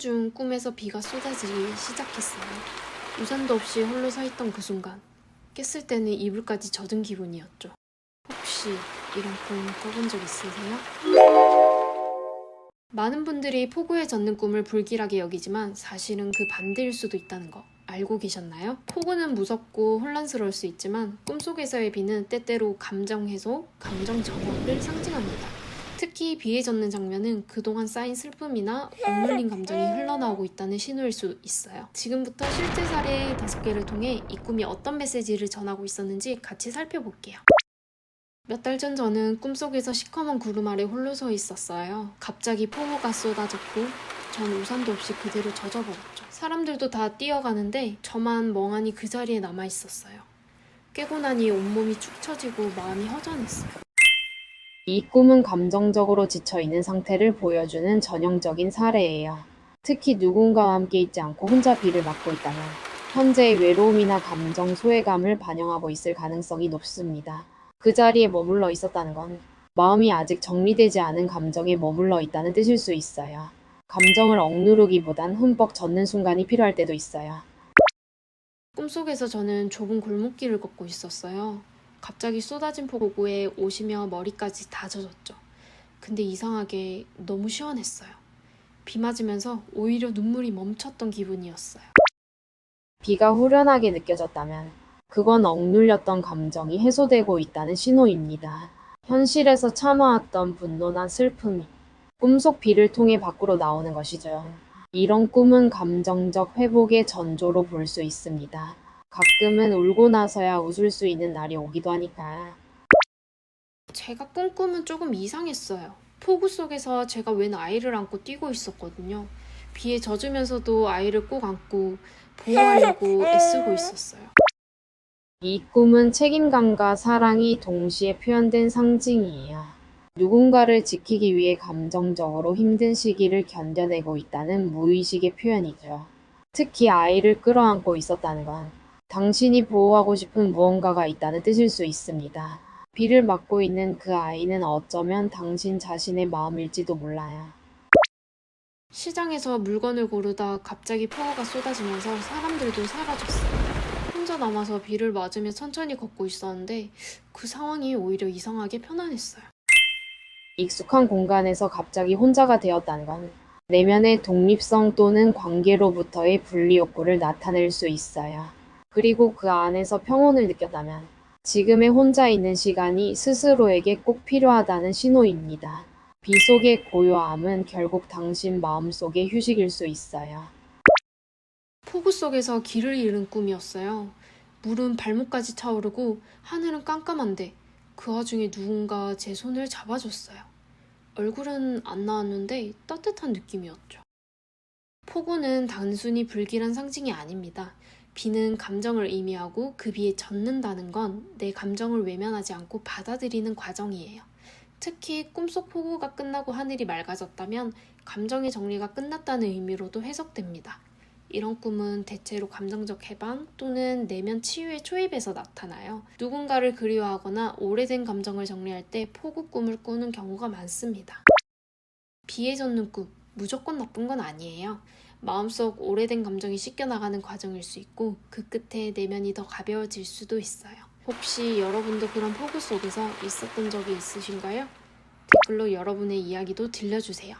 중 꿈에서 비가 쏟아지기 시작했어요. 우산도 없이 홀로 서 있던 그 순간 깼을 때는 이불까지 젖은 기분이었죠. 혹시 이런 꿈 꿔본 적 있으세요? 많은 분들이 폭우에 젖는 꿈을 불길하게 여기지만 사실은 그 반대일 수도 있다는 거 알고 계셨나요? 폭우는 무섭고 혼란스러울 수 있지만 꿈속에서의 비는 때때로 감정 해소, 감정 전환을 상징합니다. 특히 비에 젖는 장면은 그동안 쌓인 슬픔이나 억눌린 감정이 흘러나오고 있다는 신호일 수 있어요. 지금부터 실제 사례 5개를 통해 이 꿈이 어떤 메시지를 전하고 있었는지 같이 살펴볼게요. 몇 달 전 저는 꿈속에서 시커먼 구름 아래 홀로 서 있었어요. 갑자기 폭우가 쏟아졌고 전 우산도 없이 그대로 젖어버렸죠. 사람들도 다 뛰어가는데 저만 멍하니 그 자리에 남아 있었어요. 깨고 나니 온몸이 축 처지고 마음이 허전했어요. 이 꿈은 감정적으로 지쳐있는 상태를 보여주는 전형적인 사례예요. 특히 누군가와 함께 있지 않고 혼자 비를 맞고 있다면 현재의 외로움이나 감정 소외감을 반영하고 있을 가능성이 높습니다. 그 자리에 머물러 있었다는 건 마음이 아직 정리되지 않은 감정에 머물러 있다는 뜻일 수 있어요. 감정을 억누르기보단 흠뻑 젖는 순간이 필요할 때도 있어요. 꿈속에서 저는 좁은 골목길을 걷고 있었어요. 갑자기 쏟아진 폭우에 옷이며 머리까지 다 젖었죠. 근데 이상하게 너무 시원했어요. 비 맞으면서 오히려 눈물이 멈췄던 기분이었어요. 비가 후련하게 느껴졌다면 그건 억눌렸던 감정이 해소되고 있다는 신호입니다. 현실에서 참아왔던 분노나 슬픔이 꿈속 비를 통해 밖으로 나오는 것이죠. 이런 꿈은 감정적 회복의 전조로 볼 수 있습니다. 가끔은 울고 나서야 웃을 수 있는 날이 오기도 하니까. 제가 꾼 꿈은 조금 이상했어요. 폭우 속에서 제가 웬 아이를 안고 뛰고 있었거든요. 비에 젖으면서도 아이를 꼭 안고 보호하려고 애쓰고 있었어요. 이 꿈은 책임감과 사랑이 동시에 표현된 상징이에요. 누군가를 지키기 위해 감정적으로 힘든 시기를 견뎌내고 있다는 무의식의 표현이죠. 특히 아이를 끌어안고 있었다는 건 당신이 보호하고 싶은 무언가가 있다는 뜻일 수 있습니다. 비를 맞고 있는 그 아이는 어쩌면 당신 자신의 마음일지도 몰라요. 시장에서 물건을 고르다 갑자기 폭우가 쏟아지면서 사람들도 사라졌어요. 혼자 남아서 비를 맞으며 천천히 걷고 있었는데 그 상황이 오히려 이상하게 편안했어요. 익숙한 공간에서 갑자기 혼자가 되었다는 건 내면의 독립성 또는 관계로부터의 분리 욕구를 나타낼 수 있어요. 그리고 그 안에서 평온을 느꼈다면 지금의 혼자 있는 시간이 스스로에게 꼭 필요하다는 신호입니다. 비 속의 고요함은 결국 당신 마음 속의 휴식일 수 있어요. 폭우 속에서 길을 잃은 꿈이었어요. 물은 발목까지 차오르고 하늘은 깜깜한데 그 와중에 누군가 제 손을 잡아줬어요. 얼굴은 안 나왔는데 따뜻한 느낌이었죠. 폭우는 단순히 불길한 상징이 아닙니다. 비는 감정을 의미하고 그 비에 젖는다는 건 내 감정을 외면하지 않고 받아들이는 과정이에요. 특히 꿈속 폭우가 끝나고 하늘이 맑아졌다면 감정의 정리가 끝났다는 의미로도 해석됩니다. 이런 꿈은 대체로 감정적 해방 또는 내면 치유의 초입에서 나타나요. 누군가를 그리워하거나 오래된 감정을 정리할 때 폭우 꿈을 꾸는 경우가 많습니다. 비에 젖는 꿈, 무조건 나쁜 건 아니에요. 마음속 오래된 감정이 씻겨나가는 과정일 수 있고 그 끝에 내면이 더 가벼워질 수도 있어요. 혹시 여러분도 그런 폭우 속에서 있었던 적이 있으신가요? 댓글로 여러분의 이야기도 들려주세요.